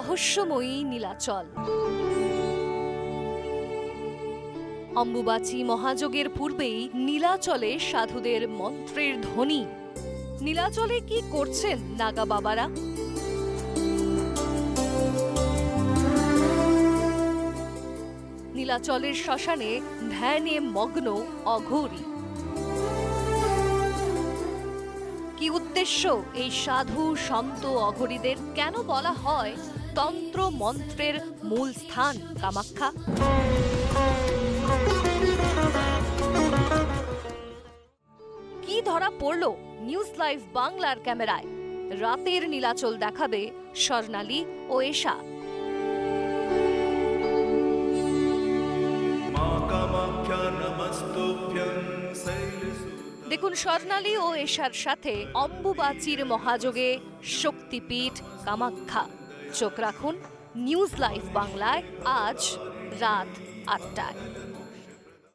রহস্যময়ী নীলাচল। অম্বুবাচী মহাযোগের পূর্বেই নীলাচলে সাধুদের মন্ত্রের ধ্বনি। নীলাচলে কি করছেন নাগা বাবারা? নীলাচলের শ্মশানে ধ্যানে মগ্ন অঘোরী। কি উদ্দেশ্য এই সাধু সন্ত অঘরীদের? কেন বলা হয় তন্ত্র মন্ত্রের মূল স্থান কামাখ্যা। কি ধরা পড়ল নিউজ লাইভ বাংলার ক্যামেরায়? রাতের নীলাচল দেখাবে স্বর্ণালী ও এশা। দেখুন স্বর্ণালী ও এশার সাথে অম্বুবাচির মহাযোগে শক্তিপীঠ কামাখ্যা। চোখ রাখুন। নিউজ লাইভ বাংলায় আজ রাত আটটায়।